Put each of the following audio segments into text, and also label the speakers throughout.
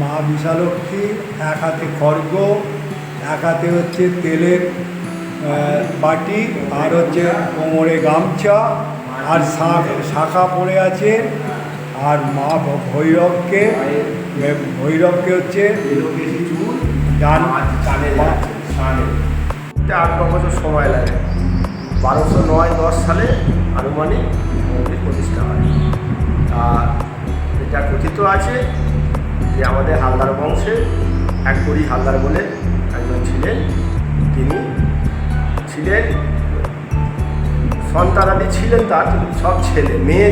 Speaker 1: মা বিশালক্ষী, এক হাতে খড়গ, এক হাতে হচ্ছে তেলের বাটি, আর হচ্ছে কোমরে গামছা, আর শাখা পড়ে আছে। আর মা ভৈরবকে ভৈরবকে হচ্ছে ডান
Speaker 2: ন বছর সময় লাগে। বারোশো নয়, দশ সালে আনুমানিক মন্দির প্রতিষ্ঠা হয়। আর এটা কথিত আছে যে আমাদের হালদার বংশে এক কড়ি হালদার বলে একজন ছিলেন। তিনি ছিলেন সন্তানাদি ছিলেন তার সব ছেলে মেয়ে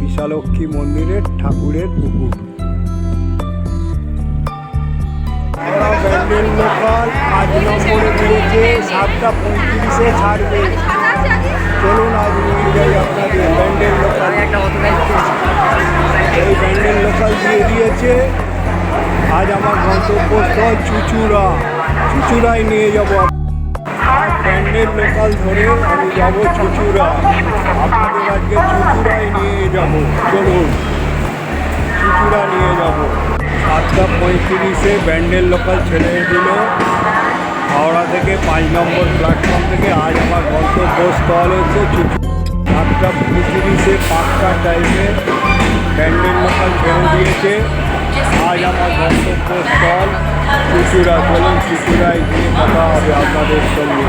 Speaker 1: বিশালক্ষী মন্দিরের ঠাকুরের পুকুর। লোকাল আজ নম্বরে বেড়েছে সাতটা পঁয়ত্রিশে ছাড়বে। চলুন আজ নিয়ে যাই আপনাদের ব্যান্ডেল লোকাল এই ব্যান্ডেল লোকাল দিয়ে দিয়েছে। আজ আমার গন্তব্যস্থল চুচুড়া। চুচুড়ায় নিয়ে যাব আর ব্যান্ডেল লোকাল ধরে আমি যাব চুচুড়া। আপনাদের আজকে চুচুড়ায় নিয়ে যাব। চলুন চুচুড়া নিয়ে যাব। সাতটা পঁয়ত্রিশে ব্যান্ডেল লোকাল ছেড়ে দিল। হাওড়া থেকে পাঁচ নম্বর প্ল্যাটফর্ম থেকে আজ আমার গন্তব্যস্থল হচ্ছে সাতটা পঁয়ত্রিশে পাঁচটা টাইমে ব্যান্ডেল লোকাল ছেড়ে দিয়েছে। আজ আমার গন্তব্যস্থল চুচুড়া। চলুন চুচুড়ায় গিয়ে কথা হবে আপনাদের সঙ্গে।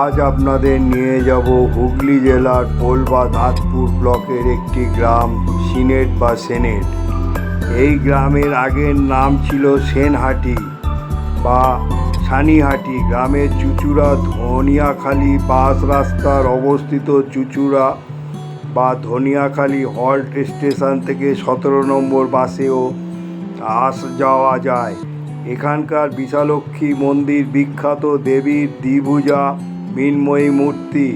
Speaker 1: আজ আপনাদের নিয়ে যাব হুগলি জেলার পোলবা ধাতপুর ব্লকের একটি গ্রাম, সিনেট বা সেনেট। এই গ্রামের আগের নাম ছিল সেনহাটি। বা সানিহাটি গ্রামের চুচুড়া, ধনিয়াখালী বাস রাস্তার অবস্থিত চুচুড়া বা ধনিয়াখালী হল্ট স্টেশন থেকে সতেরো নম্বর বাসেও আস যাওয়া যায়। এখানকার বিশালক্ষী মন্দির বিখ্যাত দেবীর দ্বিভুজা মৃন্ময়ী মূর্তি।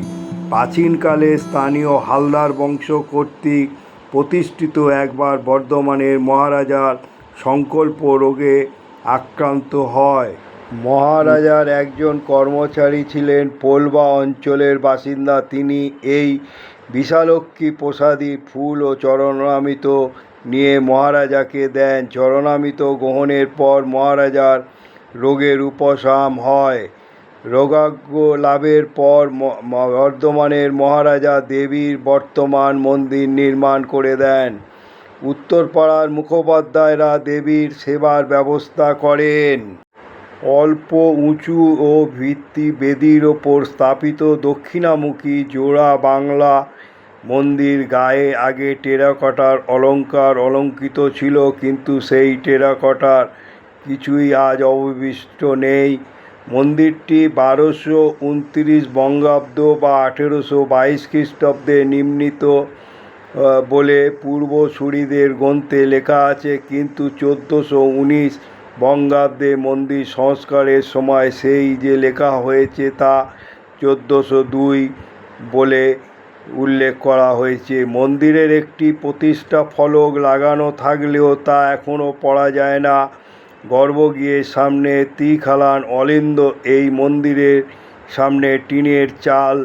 Speaker 1: প্রাচীনকালে স্থানীয় হালদার বংশ কর্তৃক প্রতিষ্ঠিত একবার বর্ধমানের মহারাজার সংকল্প রোগে আক্রান্ত হয়। মহারাজার একজন কর্মচারী ছিলেন পোলবা অঞ্চলের বাসিন্দা। তিনি এই বিশালক্ষী প্রসাদী ফুল ও চরণামিত নিয়ে মহারাজাকে দেন। চরণামিত গ্রহণের পর মহারাজার রোগের উপশম হয়। রোগাগ্য লাভের পর বর্ধমানের মহারাজা দেবীর বর্তমান মন্দির নির্মাণ করে দেন। উত্তরপাড়ার মুখোপাধ্যায়রা দেবীর সেবার ব্যবস্থা করেন। অল্প, উঁচু ও ভিত্তি বেদির ওপর স্থাপিত দক্ষিণামুখী জোড়া বাংলা মন্দির গায়ে আগে টেরাকটার অলঙ্কার অলঙ্কিত ছিল, কিন্তু সেই টেরাকটার কিছুই আজ অবশিষ্ট নেই। মন্দিরটি বারোশো উনত্রিশ বঙ্গাব্দ বা আঠেরোশো বাইশ খ্রিস্টাব্দে নির্মিত। বলে পূর্বসূরিদের গ্রন্থে লেখা আছে, কিন্তু চোদ্দোশো উনিশ বঙ্গাব্দে মন্দির সংস্কারের সময় সেই যে লেখা হয়েছে তা চোদ্দোশো দুই বলে উল্লেখ করা হয়েছে। মন্দিরের একটি প্রতিষ্ঠা ফলক লাগানো থাকলেও তা এখনও পড়া যায় না। গর্ভগৃহের সামনে ত্রিখালান অলিন্দ, এই মন্দিরের সামনে টিনের চাল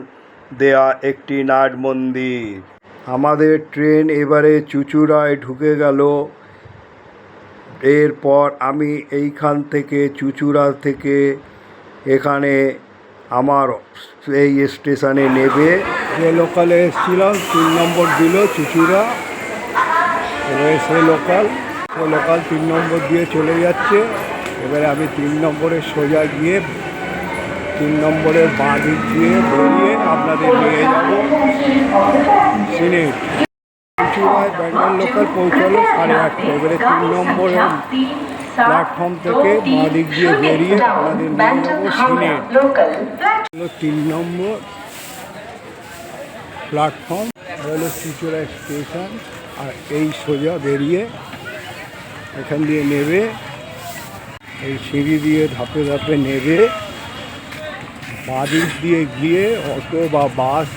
Speaker 1: দেয়া একটি নাট মন্দির। আমাদের ট্রেন এবারে চুচুড়ায় ঢুকে গেল। এরপর আমি এইখান থেকে, চুচুড়া থেকে এখানে আমার এই স্টেশনে নেবে। যে লোকালে এসেছিলাম, তিন নম্বর দিল চুচুড়া। সে লোকাল সে লোকাল তিন নম্বর দিয়ে চলে যাচ্ছে। এবারে আমি তিন নম্বরে সোজা গিয়ে তিন নম্বরের বাঁ দিক দিয়ে বেরিয়ে আপনাদের নিয়ে যাব। সিনেট চুচুড়ায় ব্যান্ডেল লোকাল পৌঁছালো সাড়ে আটটা। এবারে তিন নম্বরের প্ল্যাটফর্ম থেকে বাঁ দিক দিয়ে বেরিয়ে আপনাদের নিয়ে যাব সিনেট তিন নম্বর প্ল্যাটফর্ম হলো চুচুড়া স্টেশন, আর এই সোজা বেরিয়ে এখান দিয়ে নেবে, এই সিঁড়ি দিয়ে ধাপে ধাপে নেবে। বাদিক দিয়ে গিয়ে অটো বা বাস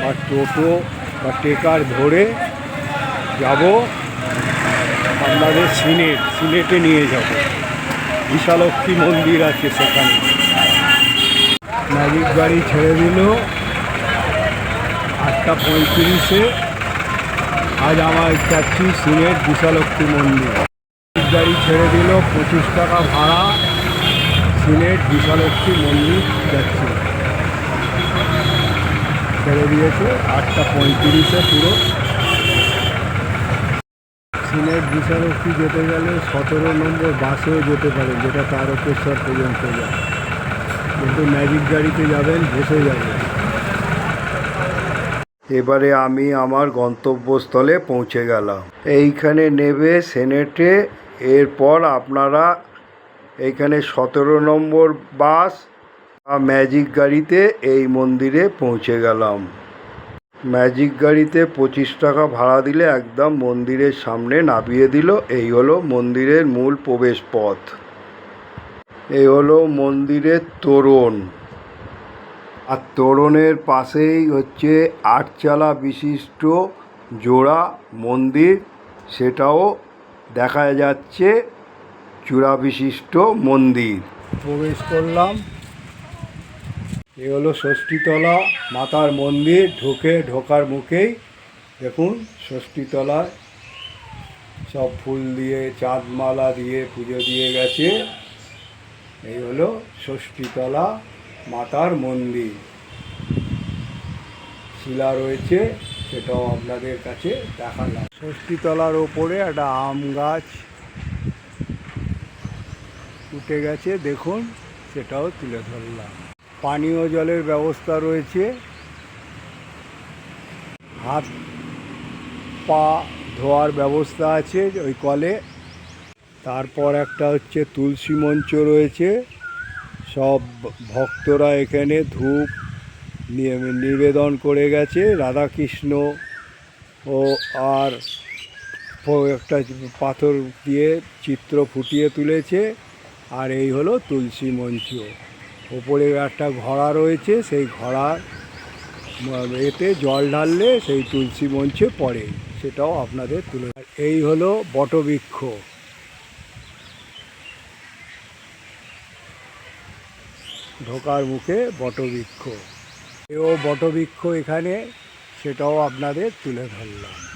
Speaker 1: বা টোটো বা টেকার ধরে যাব আপনাদের সিনেট, সিনেটে নিয়ে যাব। বিশালক্ষী মন্দির আছে সেখানে। ম্যাজিক গাড়ি ছেড়ে দিল।
Speaker 3: আটটা পঁয়ত্রিশে আজ আমার যাচ্ছি সিনেট বিশালক্ষী মন্দির। গাড়ি ছেড়ে দিল, পঁচিশ টাকা ভাড়া। সিনেট বিশালক্ষী মন্দির যাচ্ছি। ছেড়ে দিয়েছে, আটটা পঁয়ত্রিশে পুরো। সিনেট বিশালক্ষী যেতে গেলে সতেরো নম্বর বাসেও যেতে পারেন, যেটা তারকেশ্বর পর্যন্ত যায়। কিন্তু ম্যাজিক গাড়িতে যাবেন, বসে যাবেন। এবারে আমি আমার গন্তব্যস্থলে পৌঁছে গেলাম। এইখানে নেবে সেনেটে এরপর আপনারা এইখানে সতেরো নম্বর বাস বা ম্যাজিক গাড়িতে এই মন্দিরে পৌঁছে গেলাম। ম্যাজিক গাড়িতে পঁচিশ টাকা ভাড়া দিলে একদম মন্দিরের সামনে নামিয়ে দিল। এই হলো মন্দিরের মূল প্রবেশ পথ এই হলো মন্দিরের তোরণ। আর তোরণের পাশেই হচ্ছে আটচালা বিশিষ্ট জোড়া মন্দির। সেটাও দেখা যাচ্ছে। চূড়া বিশিষ্ট মন্দির। প্রবেশ করলাম। এ হলো ষষ্ঠীতলা মাতার মন্দির, ঢুকে ঢোকার মুখেই দেখুন ষষ্ঠীতলায় সব ফুল দিয়ে, চাঁদমালা দিয়ে পুজো দিয়ে গেছে। এই হলো ষষ্ঠীতলা মাতার মন্দির। শিলা রয়েছে, সেটাও আপনাদের কাছে দেখালাম। ষষ্ঠীতলার ওপরে একটা আম গাছ উঠে গেছে, দেখুন, সেটাও তুলে ধরলাম। পানীয় জলের ব্যবস্থা রয়েছে। হাত, পা ধোয়ার ব্যবস্থা আছে ওই কলে। তারপর একটা হচ্ছে তুলসী মঞ্চ রয়েছে। সব ভক্তরা এখানে ধূপ নিবেদন করে গেছে। রাধাকৃষ্ণ ও আর একটা পাথর দিয়ে চিত্র ফুটিয়ে তুলেছে। আর এই হলো তুলসী মঞ্চ। ওপরে একটা ঘোড়া রয়েছে, সেই ঘোড়ার ম- এতে জল ঢাললে সেই তুলসী মঞ্চে পড়ে, সেটাও আপনাদের তুলে এই হলো বটবৃক্ষ। ঢোকার মুখে বটবৃক্ষ। এও বটবৃক্ষ এখানে, সেটাও আপনাদের তুলে ধরলাম।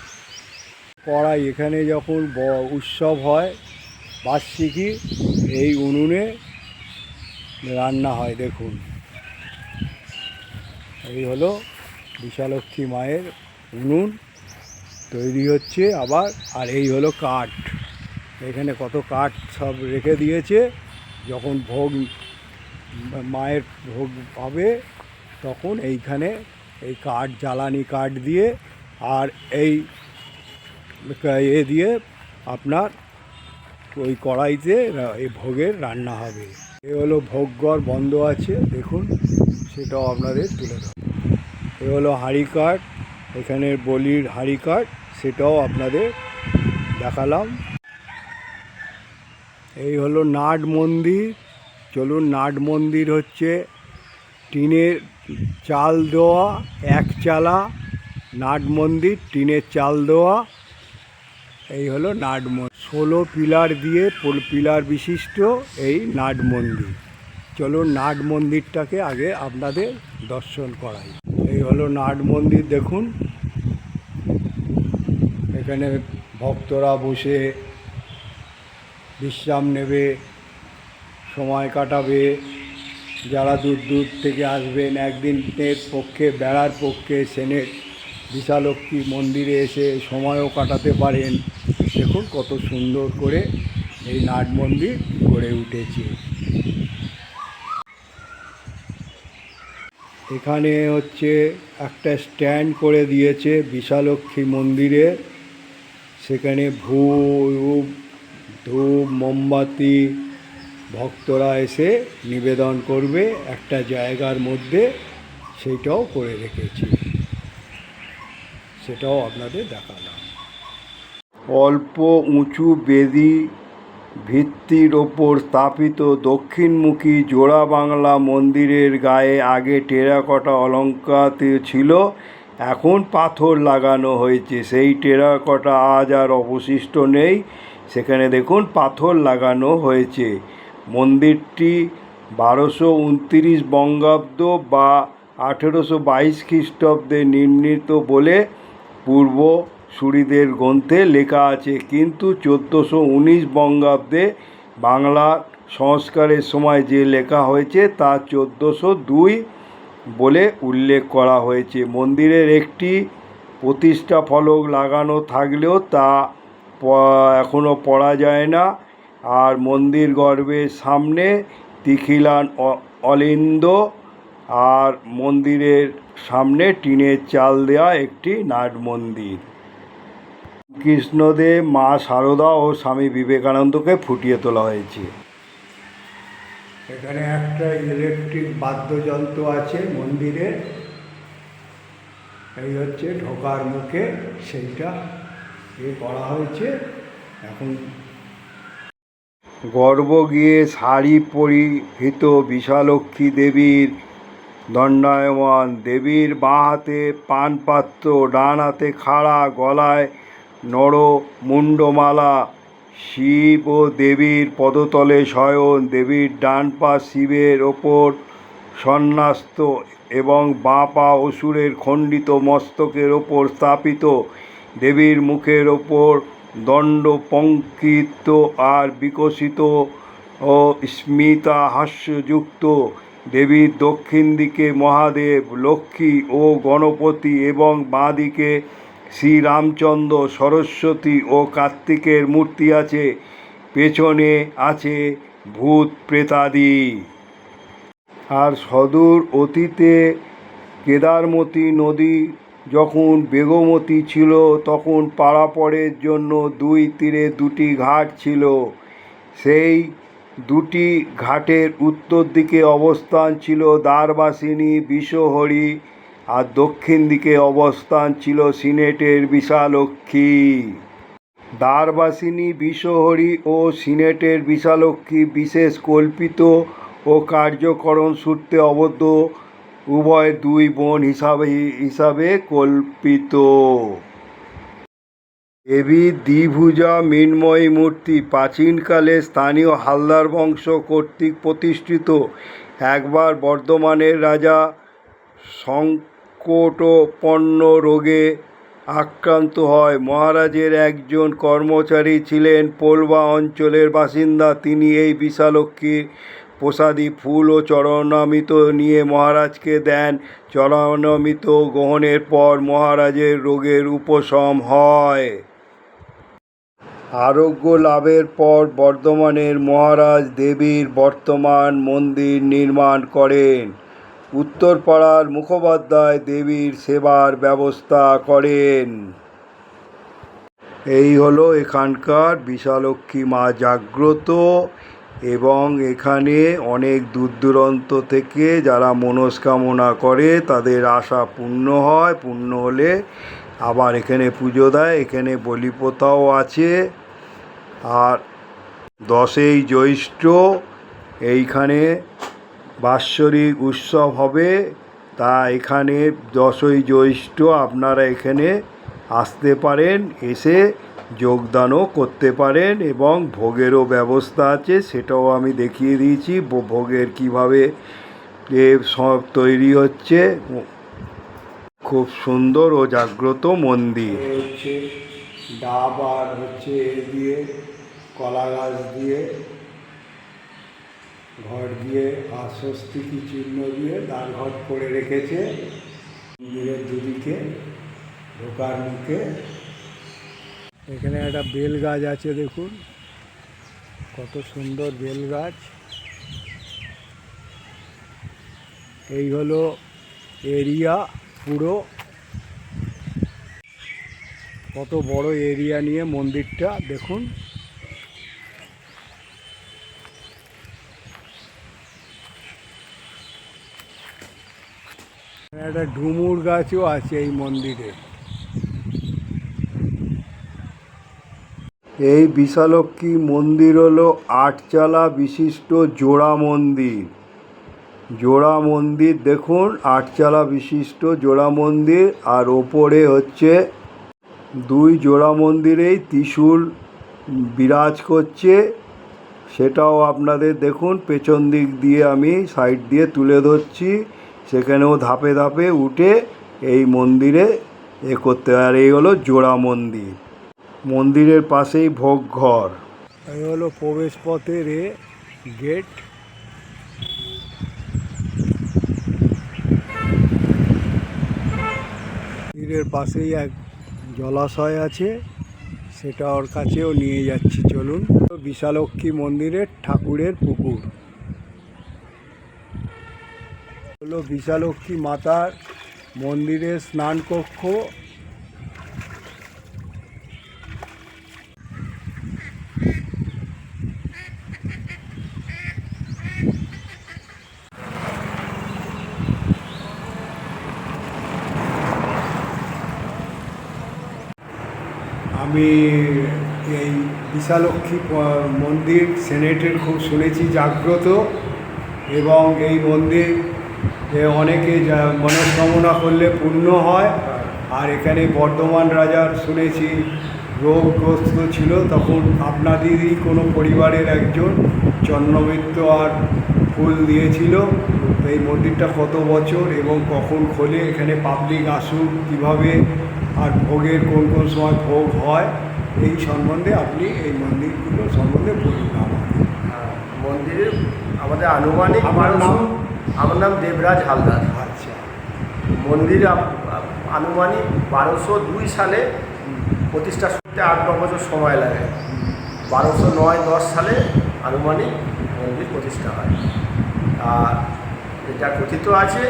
Speaker 3: কড়াই এখানে যখন উৎসব হয়, বার্ষিকী এই উনুনে রান্না হয়, দেখুন। এই হলো বিশালক্ষী মায়ের উনুন, তৈরি হচ্ছে আবার, আর এই হলো কাঠ। এখানে কত কাঠ সব রেখে দিয়েছে। যখন ভোগ মায়ের ভোগ পাবে তখন এইখানে এই কাঠ, জ্বালানি কাঠ দিয়ে, আর এই এ দিয়ে আপনার ওই কড়াইতে এই ভোগের রান্না হবে। এ হলো ভোগঘর বন্ধ আছে, দেখুন, সেটাও আপনাদের তুলে ধর এ হলো হাঁড়ি কাঠ এখানের বলির হাঁড়ি কাঠ, সেটাও আপনাদের দেখালাম। এই হলো নাট মন্দির, চলুন, নাট মন্দির হচ্ছে টিনের চাল দেওয়া, এক চালা, নাট মন্দির, টিনের চাল দেওয়া, এই হলো নাট মন্দির। ষোলো পিলার দিয়ে পোল- পিলার বিশিষ্ট এই নাট মন্দির। চলুন নাট মন্দিরটাকে আগে আপনাদের দর্শন করাই। এই হলো নাট মন্দির, দেখুন। এখানে ভক্তরা বসে বিশ্রাম নেবে, সময় কাটাবে। যারা দূর দূর থেকে আসবেন একদিনের পক্ষে, বেড়ার পক্ষে, সেনেট বিশালক্ষী মন্দিরে এসে সময়ও কাটাতে পারেন। দেখুন কত সুন্দর করে এই নাট মন্দির গড়ে উঠেছে। এখানে হচ্ছে একটা স্ট্যান্ড করে দিয়েছে বিশালক্ষী মন্দিরে। সেখানে ভূপ, ধূপ, মোমবাতি ভক্তরা এসে নিবেদন করবে। একটা জায়গার মধ্যে সেইটাও করে রেখেছি। সেটাও আপনাদের দেখালাম। অল্প উঁচু বেদি ভিত্তির ওপর স্থাপিত দক্ষিণমুখী জোড়া বাংলা মন্দিরের গায়ে আগে টেরাকটা অলঙ্কার ছিল, এখন পাথর লাগানো হয়েছে। সেই টেরাকটা আজ আর অবশিষ্ট নেই। সেখানে দেখুন, পাথর লাগানো হয়েছে। মন্দিরটি বারোশো উনত্রিশ বঙ্গাব্দ বা
Speaker 1: আঠেরোশো বাইশ খ্রিস্টাব্দে নির্মিত বলে পূর্ব সুরীদের গ্রন্থে লেখা আছে, কিন্তু চোদ্দোশো উনিশ বঙ্গাব্দে বাংলা সংস্কারের সময় যে লেখা হয়েছে, তা চোদ্দোশো দুই বলে উল্লেখ করা হয়েছে। মন্দিরের একটি প্রতিষ্ঠা ফলক লাগানো থাকলেও তা প- এখনও পড়া যায় না। আর মন্দির গর্ভের সামনে তিখিলান অলিন্দ আর মন্দিরের সামনে টিনের চাল দেওয়া একটি নাট মন্দির। কৃষ্ণদেব মা সারদা ও স্বামী বিবেকানন্দকে ফুটিয়ে তোলা হয়েছে। এখানে একটা ইলেকট্রিক বাদ্যযন্ত্র আছে মন্দিরে। এই হচ্ছে ঢোকার মুখে সেইটা এ করা হয়েছে। এখন গর্ব গিয়ে শাড়ি পরিহিত বিশালক্ষী দেবীর দণ্ডায়মান। দেবীর বাঁ হাতে পানপাত্র ডান হাতে খাড়া গলায় নর মুন্ডমালা শিব ও দেবীর পদতলে শয়ন, দেবীর ডান পা শিবের ওপর সন্ন্যাস্ত এবং বাঁ পা অসুরের খণ্ডিত মস্তকের ওপর স্থাপিত। দেবীর মুখের ওপর দণ্ড পঙ্কিত আর বিকশিত ও স্মিতা হাস্যযুক্ত দেবীর দক্ষিণ দিকে মহাদেব, লক্ষ্মী ও গণপতি এবং বাঁ দিকে শ্রীরামচন্দ্র, সরস্বতী ও কার্তিকের মূর্তি আছে। পেছনে আছে ভূত প্রেতাদি। আর সদূর অতীতে কেদারমতি নদী যখন বেগমতী ছিল, তখন পারাপরের জন্য দুই তীরে দুটি ঘাট ছিল। সেই দুটি ঘাটের উত্তর দিকে অবস্থান ছিল দ্বারবাসিনী বিষহরি আর দক্ষিণ দিকে অবস্থান ছিল সিনেটের বিশালক্ষী। দ্বারবাসিনী বিষহরি ও সিনেটের বিশালক্ষী বিশেষ কল্পিত ও কার্যকরণ সূত্রে অবদ্ধ উভয় দুই বোন হিসাবে হিসাবে কল্পিত। দেবী দ্বিভুজা মৃন্ময়ী মূর্তি প্রাচীনকালে স্থানীয় হালদার বংশ কর্তৃক প্রতিষ্ঠিত। একবার বর্ধমানের রাজা সংকটপন্ন রোগে আক্রান্ত হয়। মহারাজের একজন কর্মচারী ছিলেন পোলবা অঞ্চলের বাসিন্দা। তিনি এই বিশালক্ষীর প্রসাদী ফুল ও চরণামৃত নিয়ে মহারাজকে দেন। চরণামৃত গ্রহণের পর মহারাজের রোগের উপশম হয়। আরোগ্য লাভের পর বর্ধমানের মহারাজ দেবীর বর্তমান মন্দির নির্মাণ করেন। উত্তরপাড়ার মুখোপাধ্যায় দেবীর সেবার ব্যবস্থা করেন। এই হলো এখানকার বিশালক্ষী মা জাগ্রত এবং এখানে অনেক দূর দূরান্ত থেকে যারা মনস্কামনা করে তাদের আশা পূর্ণ হয়। পূর্ণ হলে আবার এখানে পুজো দেয়। এখানে বলি প্রথাও আছে। আর দশই জ্যৈষ্ঠ এইখানে বাৎসরিক উৎসব হবে। তা এখানে দশই জ্যৈষ্ঠ আপনারা এখানে আসতে পারেন, এসে যোগদানও করতে পারেন এবং ভোগেরও ব্যবস্থা আছে, সেটাও আমি দেখিয়ে দিয়েছি। ভোগের কীভাবে এ সব তৈরি হচ্ছে। খুব সুন্দর ও জাগ্রত মন্দির। হচ্ছে ডাব আর হচ্ছে এ দিয়ে, কলা গাছ দিয়ে ঘর দিয়ে আর চিহ্ন দিয়ে ঘট করে রেখেছে? মন্দিরের দুদিকে, ঢোকার মুখে। এখানে একটা বেল গাছ আছে, দেখুন। কত সুন্দর বেল গাছ এই হলো এরিয়া পুরো। কত বড় এরিয়া নিয়ে মন্দিরটা, দেখুন। একটা ডুমুর গাছও আছে এই মন্দিরে। এই বিশালক্ষী মন্দির হলো আটচালা বিশিষ্ট জোড়া মন্দির। জোড়া মন্দির, দেখুন, আটচালা বিশিষ্ট জোড়া মন্দির, আর ওপরে হচ্ছে দুই জোড়া মন্দিরেই ত্রিশূল বিরাজ করছে। সেটাও আপনাদের দেখুন, পেছন দিক দিয়ে আমি সাইড দিয়ে তুলে ধরছি।
Speaker 3: সেখানেও ধাপে ধাপে উঠে এই মন্দিরে এ করতে আর এই হলো জোড়া মন্দির। মন্দিরের পাশেই ভোগ ঘর। এই হলো প্রবেশ পথের গেট। মন্দিরের পাশেই এক জলাশয় আছে। সেটা ওর কাছেও নিয়ে যাচ্ছি, চলুন। বিশালক্ষী মন্দিরের ঠাকুরের পুকুর। হলো বিশালক্ষী মাতার মন্দিরের স্নান কক্ষ। আমি এই বিশালক্ষী মন্দির, সেনেটের খুব শুনেছি জাগ্রত এবং এই মন্দির এ অনেকে যা মনস্কামনা করলে পূর্ণ হয় আর এখানে বর্ধমান রাজার শুনেছি রোগগ্রস্ত ছিল তখন আপনাদেরই কোনো পরিবারের একজন চন্দ্রমিত্র আর ফুল দিয়েছিল এই মন্দিরটা কত বছর এবং কখন খোলে এখানে পাবলিক আসুক কীভাবে আর ভোগের কোন কোন সময় ভোগ হয় এই সম্বন্ধে আপনি এই মন্দিরগুলো সম্বন্ধে বলুন আমাকে
Speaker 2: হ্যাঁ, মন্দিরের আমাদের আনুমানিক
Speaker 3: আমার নাম?
Speaker 2: আমার নাম দেবরাজ হালদার।
Speaker 3: আচ্ছা।
Speaker 2: মন্দির আনুমানিক বারোশো দুই সালে প্রতিষ্ঠা করতে আট ন বছর সময় লাগে। বারোশো নয় দশ সালে আনুমানিক মন্দির প্রতিষ্ঠা হয়। আর এটা কথিত আছে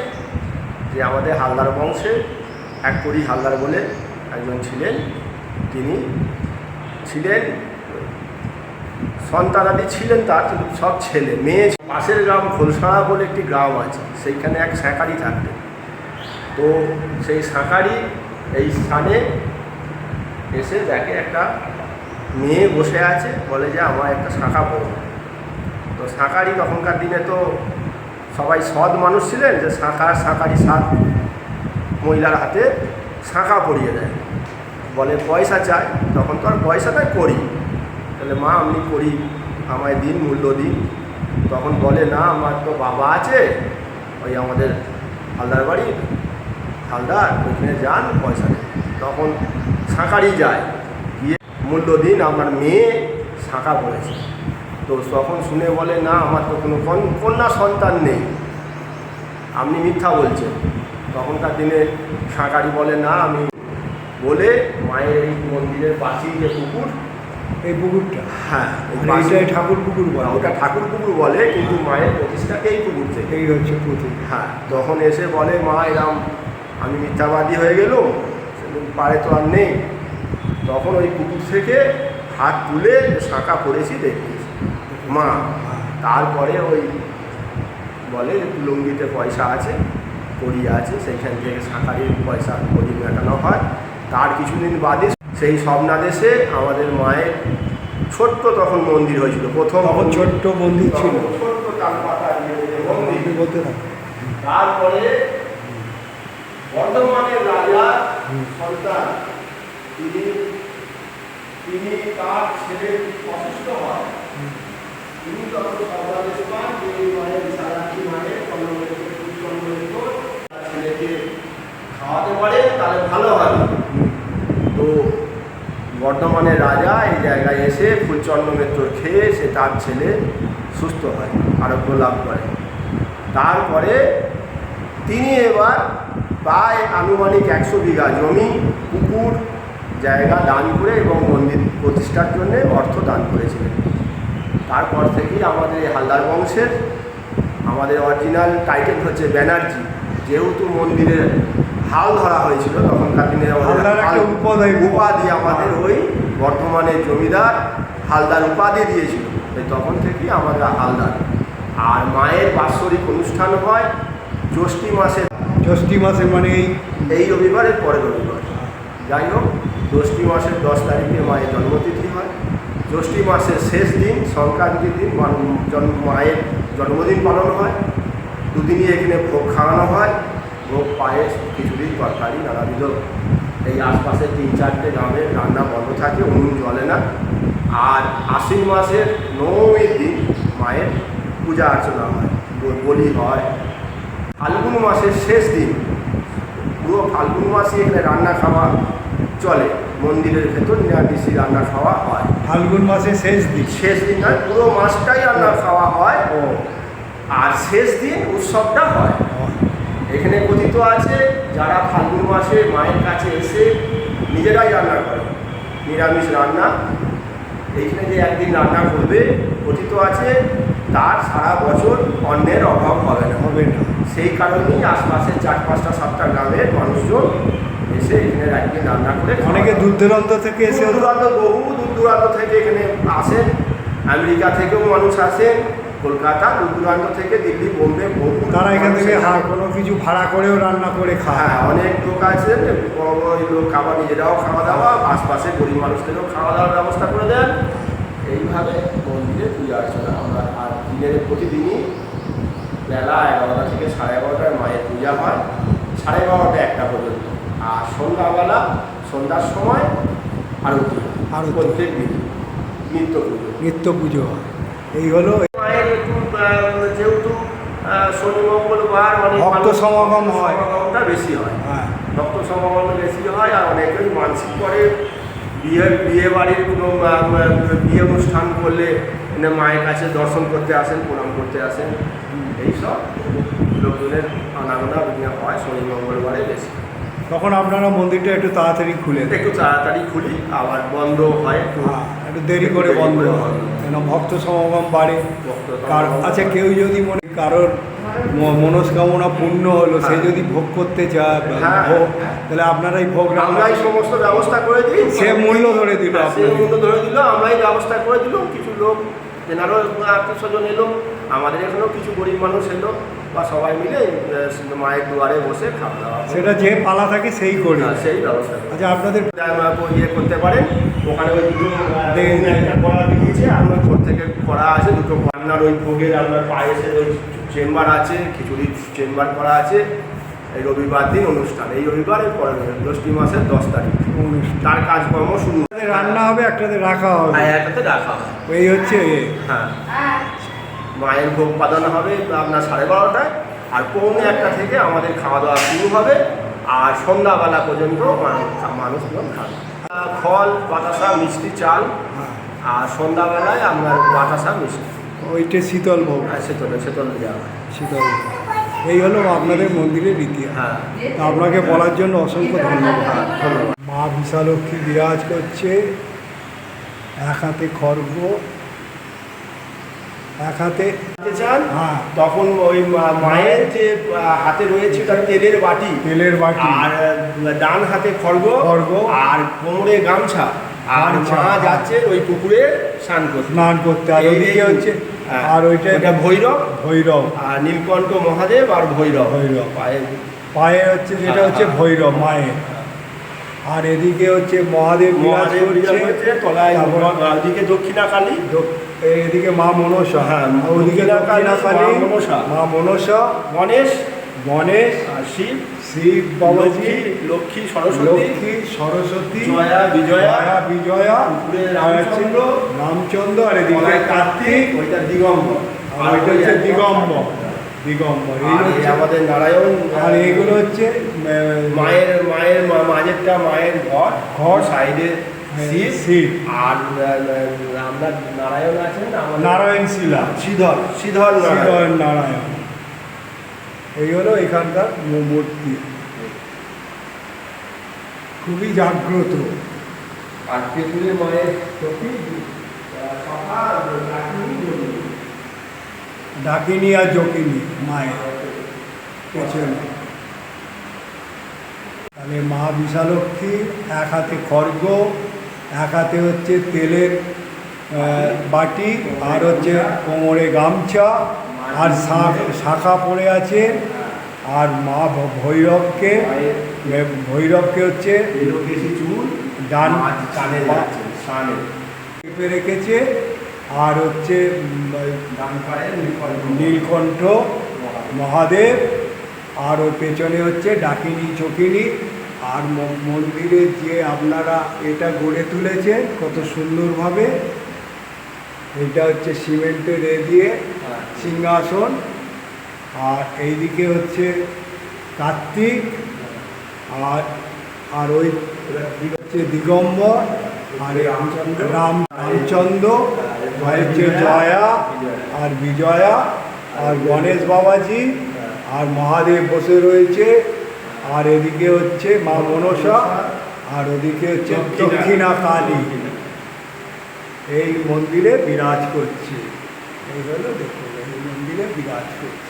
Speaker 2: যে আমাদের হালদার বংশে এক করি হালদার বলে একজন ছিলেন। তিনি ছিলেন সন্তানাদি ছিলেন তার সব ছেলে, মেয়ে পাশের গ্রাম খোলসাড়া বলে একটি গ্রাম আছে, সেইখানে এক স্যাঁকারি থাকতেন। তো সেই শাঁখারি এই স্থানে এসে দেখে একটা মেয়ে বসে আছে, বলে যে আমার একটা শাঁখা পড়ব তো শাঁখারি তখনকার দিনে তো সবাই সৎ মানুষ ছিলেন, যে শাঁখা, শাঁখারি সাত মহিলার হাতে শাঁখা পরিয়ে দেয়। বলে, পয়সা চায় তখন তো আর পয়সাটাই করি। তাহলে মা, আমি করি। আমায় দিন, মূল্য দিন। তখন বলে, না, আমার তো বাবা আছে। ওই আমাদের হালদার বাড়ি। হালদার, ওইখানে যান, পয়সা নেই তখন শাঁখারি যায়। গিয়ে মূল্য দিন, আমার মেয়ে সাঁকা পড়েছে তো তখন শুনে বলে, না, আমার তো কন- কন্যা সন্তান নেই। আপনি মিথ্যা বলছেন। তখনকার দিনে সাঁকারি বলে, না, আমি বলে মায়ের এই মন্দিরের পাশেই যে পুকুর
Speaker 3: এই পুকুরটা।
Speaker 2: হ্যাঁ
Speaker 3: এইটাই ঠাকুর পুকুর বলে।
Speaker 2: ওটা ঠাকুর পুকুর বলে কিন্তু মায়ের প্রতিষ্ঠাকে এই পুকুর থেকে।
Speaker 3: এই হচ্ছে পুকুর।
Speaker 2: হ্যাঁ তখন এসে বলে মা এরম আমি মিথ্যাবাদী হয়ে সেদিন পারে তো আর নেই। তখন ওই পুকুর থেকে হাত তুলে শাঁখা পড়েছি দেখিয়েছি। মা তারপরে ওই বলে লুঙ্গিতে পয়সা আছে কড়ি আছে সেইখান থেকে শাঁখারির পয়সা কড়ি মেটানো হয়। তার কিছুদিন বাদে সেই স্বপ্নাদেশে আমাদের মায়ের ছোট্ট তখন মন্দির হয়েছিল প্রথম
Speaker 3: ছোট্ট মন্দির ছিল।
Speaker 2: তখন ছোট্ট তালপাতা দিয়ে মন্দির।
Speaker 3: বলতে থাকুন
Speaker 2: তারপরে বর্ধমানের রাজা সন্তান তিনি তিনি তার ছেলে অসুস্থ হয়। তিনি তখন সর্বাদেশ পান যে এই মায়ের বিশালাক্ষী মায়ের কর্মমৃত তার ছেলেকে খাওয়াতে পারে তাহলে ভালো হবে তো বর্ধমানের রাজা এই জায়গায় এসে ফুলচন্দ্র মিত্র খেয়ে সে তার ছেলে সুস্থ হয় আরোগ্য লাভ করে। তারপরে তিনি এবার প্রায় আনুমানিক একশো বিঘা জমি পুকুর জায়গা দান করে এবং মন্দির প্রতিষ্ঠার জন্যে অর্থ দান করেছিলেন। তারপর থেকেই আমাদের এই হালদার বংশের আমাদের অরিজিনাল টাইটেল হচ্ছে ব্যানার্জি। যেহেতু মন্দিরের হাল ধরা হয়েছিল তখনকার দিনে আমাদের
Speaker 3: উপাধি
Speaker 2: আমাদের ওই বর্তমানে জমিদার হালদার উপাধি দিয়েছিল। তাই তখন থেকেই আমরা হালদার। আর মায়ের বাৎসরিক অনুষ্ঠান হয় জ্যৈষ্ঠী মাসে
Speaker 3: ষষ্ঠী মাসে মানে এই
Speaker 2: এই রবিবারের পরের রবিবার। যাই হোক জ্যৈষ্ঠী মাসের দশ তারিখে মায়ের জন্মতিথি হয়। জ্যৈষ্ঠী মাসের শেষ দিন সংক্রান্তির দিন জন্ম মায়ের জন্মদিন পালন হয়। দুদিনই এখানে ভোগ খাওয়ানো হয়। ভোগ পায়েস খিচুড়ি তরকারি নানাবিধ। এই আশপাশের তিন চারটে গ্রামে রান্না বন্ধ থাকে উনুন জ্বলে না। আর আশ্বিন মাসের নবমীর দিন মায়ের পূজা অর্চনা হয় বলি হয়। ফাল্গুন মাসের শেষ দিন পুরো ফাল্গুন মাসে এখানে রান্না খাওয়া চলে মন্দিরের ভেতর নিরামিষি রান্না খাওয়া হয়।
Speaker 3: ফাল্গুন মাসে শেষ দিন?
Speaker 2: শেষ দিন নয় পুরো মাসটাই রান্না খাওয়া হয়।
Speaker 3: ও।
Speaker 2: আর শেষ দিন উৎসবটা হয়। এখানে কথিত আছে যারা ফাল্গুন মাসে মায়ের কাছে এসে নিজেরাই রান্না করে। নিরামিষ রান্না। এইখানে যে একদিন রান্না করবে কথিত আছে তার সারা বছর অন্যের অভাব হবে না।
Speaker 3: হবে না।
Speaker 2: সেই কারণেই আশপাশের চার পাঁচটা সাতটা গ্রামের মানুষজন এসে এখানে একদিন রান্না করে
Speaker 3: অনেকে দূর দূরান্ত থেকে এসে
Speaker 2: দূর দূরান্ত বহু দূর দূরান্ত থেকে এখানে আসেন। আমেরিকা থেকেও মানুষ আসেন। কলকাতা দূর দূরান্ত থেকে দিল্লি বোম্বে
Speaker 3: তারা এখান থেকে
Speaker 2: এখানে-
Speaker 3: হা- কোনো কিছু ভাড়া করেও রান্না করে খায়।
Speaker 2: হ্যাঁ অনেক লোক আছে বড় বড় লোক খাবার নিজেরাও খাওয়া দাওয়া আশপাশে গরিব মানুষদেরও খাওয়া দাওয়ার ব্যবস্থা করে দেন। এইভাবে মন্দিরে পূজা অর্চনা আমরা আর দিনের প্রতিদিনই বেলা এগারোটা থেকে সাড়ে এগারোটায় মায়ের পূজা হয় সাড়ে এগারোটা একটা পর্যন্ত। আর সন্ধ্যাবেলা সন্ধ্যার সময় আরতি হয়। প্রত্যেক দিন নিত্য পুজো।
Speaker 3: নিত্য পুজো হয়। এই হলো
Speaker 2: মায়ের একটু যেহেতু শনি মঙ্গলবার অনেক
Speaker 3: ভক্ত সমাগম হয়।
Speaker 2: সমাগমটা বেশি হয়।
Speaker 3: হ্যাঁ
Speaker 2: রক্ত সমাগম বেশি হয় আর অনেকেই মানসিক করে বিয়ে বিয়ে বাড়ির কোনো বিয়ে অনুষ্ঠান করলে মায়ের কাছে দর্শন করতে আসেন প্রণাম করতে আসেন এইসব লোকজনের আনাগোনা হয় শনি মঙ্গলবারে বেশি
Speaker 3: তখন আপনারা মন্দিরটা একটু তাড়াতাড়ি খুলে
Speaker 2: একটু তাড়াতাড়ি খুলি আবার বন্ধ হয়। একটু
Speaker 3: দেরি করে বন্ধ হয়। কেন ভক্ত সমাগম বাড়ে কার আচ্ছা কেউ যদি মনে কারোর মনস্কামনা পূর্ণ হলো সে
Speaker 2: হ্যাঁ।
Speaker 3: যদি ভোগ করতে চায়
Speaker 2: হ্যাঁ,
Speaker 3: ভোগ
Speaker 2: হ্যাঁ।
Speaker 3: তাহলে আপনারাই ভোগ
Speaker 2: আমরাই সমস্ত ব্যবস্থা করে দিই
Speaker 3: সে মূল্য ধরে দিল
Speaker 2: সে। মূল্য ধরে দিল আমরাই ব্যবস্থা করে দিল কিছু লোক তেনারও আত্মীয় স্বজন এলো আমাদের এখানেও কিছু গরিব মানুষ এলো বা সবাই মিলে মায়ের দুয়ারে বসে খাওয়া দাওয়া
Speaker 3: সেটা যে পালা থাকে সেই করে।
Speaker 2: হ্যাঁ, সেই ব্যবস্থা। করে।
Speaker 3: আচ্ছা আপনাদের
Speaker 2: ইয়ে করতে পারেন। ওখানে ওই দুটো কড়া দিয়েছে আর ওই ঘর থেকে করা আছে দুটো আপনার ওই ভোগের আপনার পায়েসের ওই চেম্বার আছে খিচুড়ির চেম্বার করা আছে। এই রবিবার দিন অনুষ্ঠান। এই রবিবার পরের রবিবার, মাসের দশ তারিখ। তার কাজকর্ম শুরু।
Speaker 3: রান্না হবে একটাতে রাখা হবে।
Speaker 2: আর একটাতে রাখা হবে।
Speaker 3: এই হচ্ছে।
Speaker 2: হ্যাঁ। মায়ের ভোগ পাতানো হবে আপনার সাড়ে বারোটায় আর পৌনে একটা থেকে আমাদের খাওয়া দাওয়া শুরু হবে আর সন্ধ্যাবেলা পর্যন্ত মানুষ- মানুষজন খাবে ফল বাতাসা মিষ্টি চাল আর সন্ধ্যাবেলায় আপনার বাতাসা মিষ্টি।
Speaker 3: ওইটা শীতল ভোগ।
Speaker 2: হ্যাঁ শীতল শীতল দেওয়া
Speaker 3: শীতল ভোগ। এই হলো আপনাদের মন্দিরের ইতিহাস।
Speaker 2: হ্যাঁ।
Speaker 3: আপনাকে বলার জন্য অসংখ্য ধন্যবাদ
Speaker 2: ধন্যবাদ।
Speaker 3: মা বিশালক্ষী বিরাজ করছে। এক হাতে খর্গ এক হাতে
Speaker 2: চান
Speaker 3: হ্যাঁ।
Speaker 2: তখন ওই মায়ের যে হাতে রয়েছে তার তেলের বাটি।
Speaker 3: তেলের বাটি।
Speaker 2: আর ডান হাতে খড়গ
Speaker 3: খড়গ।
Speaker 2: আর কোমরে গামছা। আর। মা যাচ্ছে ওই পুকুরে স্নান করতে।
Speaker 3: স্নান করতে। আর
Speaker 2: এই-
Speaker 3: ওইদিকে হচ্ছে
Speaker 2: হ্যাঁ,
Speaker 3: আর ওইটা
Speaker 2: ওইটা ভৈরব।
Speaker 3: ভৈরব।
Speaker 2: আর নীলকণ্ঠ মহাদেব আর ভৈরব।
Speaker 3: ভৈরব।
Speaker 2: পায়ে
Speaker 3: পায়ে হচ্ছে যেটা
Speaker 2: হ্যাঁ,
Speaker 3: হচ্ছে
Speaker 2: হ্যাঁ।
Speaker 3: ভৈরব মায়ের। আর এদিকে হচ্ছে মহাদেব
Speaker 2: মহাদেব তলায় ওদিকে দক্ষিণা
Speaker 3: এদিকে মা মনসা।
Speaker 2: হ্যাঁ,
Speaker 3: ওদিকে
Speaker 2: দক্ষিণা কালী,
Speaker 3: দক্ষিণা কালী
Speaker 2: মা মনসা।
Speaker 3: মা মনসা।
Speaker 2: গণেশ
Speaker 3: গণেশ
Speaker 2: আর শিব।
Speaker 3: শিব বাবাজি।
Speaker 2: লক্ষ্মী সরস্বতী।
Speaker 3: লক্ষ্মী সরস্বতী।
Speaker 2: জয়া বিজয়া।
Speaker 3: জয়া বিজয়া।
Speaker 2: রামচন্দ্র।
Speaker 3: রামচন্দ্র আর এদিকে কার্তিক
Speaker 2: ওইটা দিগম্বর।
Speaker 3: আর ওইটা হচ্ছে দিগম্বর। দিগম্বর
Speaker 2: আমাদের নারায়ণ
Speaker 3: আর এইগুলো হচ্ছে
Speaker 2: মায়ের মায়ের মাঝেরটা মায়ের ঘর
Speaker 3: ঘর।
Speaker 2: সাইডে শিব আর নারায়ণ আছেন
Speaker 3: নারায়ণ শিলা।
Speaker 2: শ্রীধর শ্রীধর নারায়ণ।
Speaker 3: শ্রীধর নারায়ণ। এই হলো এখানকার মূর্তি। খুবই জাগ্রত।
Speaker 2: আর পেছনে মায়ের চোখে সখা ডাকিনী
Speaker 3: আর জকিনি মায়ের পেছনে। তাহলে মা বিশালক্ষী এক হাতে খড়গ এক হাতে হচ্ছে তেলের বাটি আর হচ্ছে কোমরে গামছা আর শাখা পড়ে আছে। আর মা ভৈরবকে ভৈরবকে হচ্ছে ডান রেখেছে। আর হচ্ছে
Speaker 2: নীলকণ্ঠ।
Speaker 3: মহাদেব। আর ওর পেছনে হচ্ছে ডাকিনী চকিনী। আর মন্দিরে যে আপনারা এটা গড়ে তুলেছেন কত সুন্দরভাবে এটা হচ্ছে সিমেন্টের এ দিয়ে
Speaker 2: হ্যাঁ।
Speaker 3: সিংহাসন। আর এইদিকে হচ্ছে কার্তিক। আর আর ওই হচ্ছে দিগম্বর। আর। রাম রামচন্দ্র হচ্ছে জয়া আর বিজয়া আর গণেশ বাবাজি আর মহাদেব বসে রয়েছে। আর এদিকে হচ্ছে মা মনসা আর ওদিকে হচ্ছে দক্ষিণা কালী। এই মন্দিরে বিরাজ করছে। এই হলো দেখুন, এই মন্দিরে বিরাজ করছে।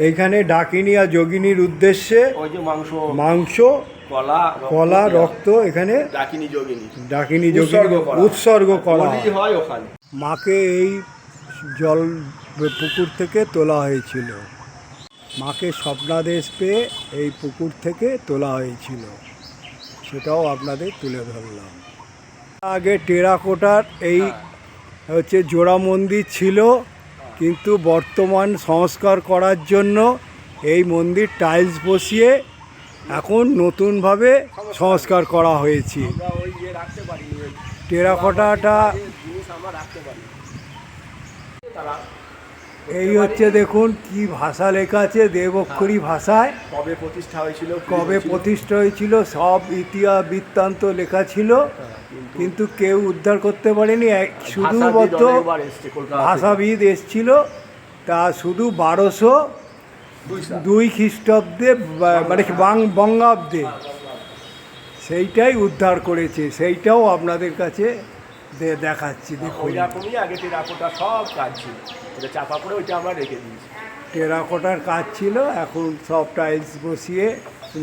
Speaker 3: এইখানে ডাকিনী আর যোগিনীর উদ্দেশ্যে
Speaker 2: ওই যে মাংস
Speaker 3: মাংস
Speaker 2: কলা
Speaker 3: কলা রক্ত এখানে
Speaker 2: ডাকিনি যোগিনী।
Speaker 3: ডাকিনী
Speaker 2: উৎসর্গ
Speaker 3: যোগিনী
Speaker 2: করা।
Speaker 3: উৎসর্গ করা হয়।
Speaker 2: হয় ওখানে।
Speaker 3: মাকে এই জল পুকুর থেকে তোলা হয়েছিল। মাকে স্বপ্নাদেশ পেয়ে এই পুকুর থেকে তোলা হয়েছিল। সেটাও আপনাদের তুলে ধরলাম। আগে টেরাকোটার এই হচ্ছে জোড়া মন্দির ছিল। কিন্তু বর্তমান সংস্কার করার জন্য এই মন্দির টাইলস বসিয়ে এখন নতুনভাবে সংস্কার করা হয়েছে। টেরাকোটাটা এই হচ্ছে দেখুন কি ভাষা লেখা আছে দেবক্ষরী ভাষায়।
Speaker 2: কবে প্রতিষ্ঠা হয়েছিল
Speaker 3: কবে প্রতিষ্ঠা হয়েছিল সব ইতিহাস বৃত্তান্ত লেখা ছিল। কিন্তু কেউ উদ্ধার করতে পারেনি এক- শুধুমাত্র
Speaker 2: ভাষাবিদ
Speaker 3: এসছিল তা শুধু বারোশো
Speaker 2: দুই
Speaker 3: খ্রিস্টাব্দে মানে বাং বঙ্গাব্দে। সেইটাই উদ্ধার করেছে সেইটাও আপনাদের কাছে দেখাচ্ছি
Speaker 2: ওই রকমই আগে টেরাকোটা সব কাজ ছিল। ওটা চাপা পড়ে ওইটা আমরা রেখে দিয়েছি।
Speaker 3: টেরাকোটার কাজ ছিল এখন সব টাইলস বসিয়ে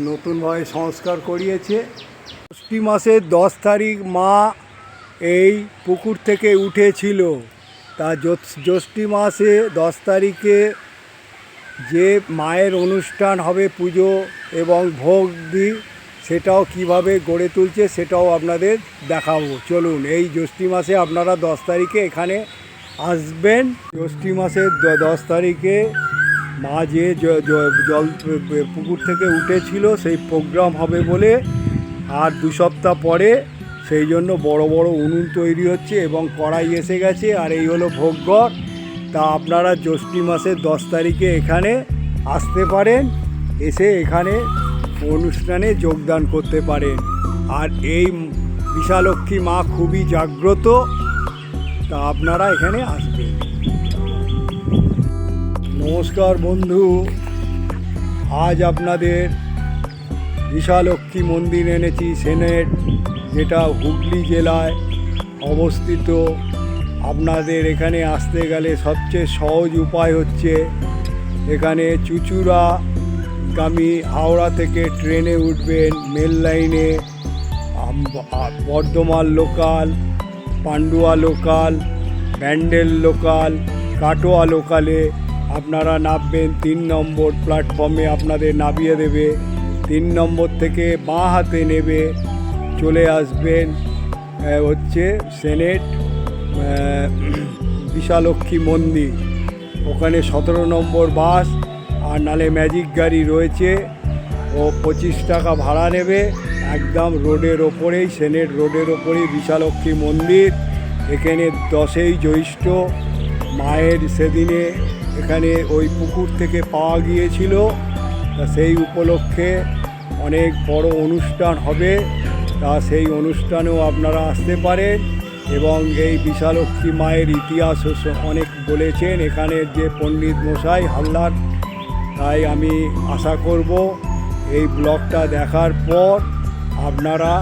Speaker 3: নতুনভাবে সংস্কার করিয়েছে। ষষ্ঠী মাসের দশ তারিখ মা এই পুকুর থেকে উঠেছিল। তা জ্যৈষ্ঠী মাসে দশ তারিখে যে মায়ের অনুষ্ঠান হবে পুজো এবং ভোগ দি সেটাও কীভাবে গড়ে তুলছে সেটাও আপনাদের দেখাবো। চলুন, এই জ্যৈষ্ঠী মাসে আপনারা দশ তারিখে এখানে আসবেন। জ্যৈষ্ঠী মাসের দশ তারিখে মা যে জল পুকুর থেকে উঠেছিল সেই প্রোগ্রাম হবে বলে আর দু সপ্তাহ পরে সেই জন্য বড় বড় উনুন তৈরি হচ্ছে এবং কড়াই এসে গেছে আর এই হলো ভোগঘর তা আপনারা জ্যৈষ্ঠী মাসের দশ তারিখে এখানে আসতে পারেন। এসে এখানে অনুষ্ঠানে যোগদান করতে পারেন। আর এই বিশালক্ষী মা খুবই জাগ্রত। তা আপনারা এখানে আসবেন। নমস্কার বন্ধু। আজ আপনাদের বিশালক্ষী মন্দির এনেছি সেনেট, যেটা হুগলি জেলায় অবস্থিত। আপনাদের এখানে আসতে গেলে সবচেয়ে সহজ উপায় হচ্ছে এখানে চুচুড়া গামী হাওড়া থেকে ট্রেনে উঠবেন মেল লাইনে Bardhaman local, Pandua local, Bandel local, Katwa লোকালে আপনারা নামবেন তিন নম্বর প্ল্যাটফর্মে আপনাদের নামিয়ে দেবে। তিন নম্বর থেকে বাঁ হাতে নেবে, চলে আসবেন হচ্ছে সেনেট বিশালক্ষী মন্দির। ওখানে সতেরো নম্বর বাস আর নালে ম্যাজিক গাড়ি রয়েছে। ও পঁচিশ টাকা ভাড়া নেবে। একদম রোডের ওপরেই সেনেট রোডের ওপরেই বিশালক্ষী মন্দির। এখানে দশই জ্যৈষ্ঠ। মায়ের সেদিনে এখানে ওই পুকুর থেকে পাওয়া গিয়েছিল। তা সেই উপলক্ষে অনেক বড় অনুষ্ঠান হবে। তা সেই অনুষ্ঠানেও আপনারা আসতে পারেন এবং এই বিশালক্ষী মায়ের ইতিহাস অনেক বলেছেন। এখানের যে পণ্ডিত মশাই হাল্লার তাই আমি আশা করব এই ব্লগটা দেখার পর আপনারা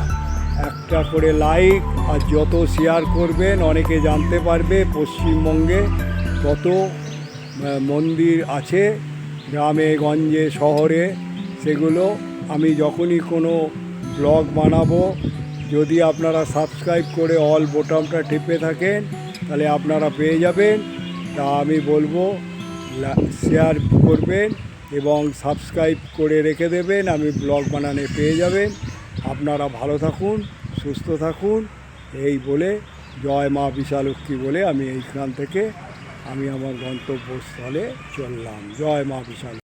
Speaker 3: একটা করে লাইক আর যত শেয়ার করবেন, অনেকে জানতে পারবে পশ্চিমবঙ্গে কত মন্দির আছে গ্রামে, গঞ্জে, শহরে, সেগুলো আমি যখনই কোনো ব্লগ বানাবো, যদি আপনারা সাবস্ক্রাইব করে অল বোটামটা টিপে থাকেন, তাহলে আপনারা পেয়ে যাবেন। তা আমি বলব শেয়ার করবেন। এবং সাবস্ক্রাইব করে রেখে দেবেন, আমি ব্লগ বানানে পেয়ে যাবেন। আপনারা ভালো থাকুন, সুস্থ থাকুন। এই বলে জয় মা বিশালক্ষী বলে আমি এইখান থেকে আমি আমার গন্তব্যস্থলে চললাম। জয় মা বিশাল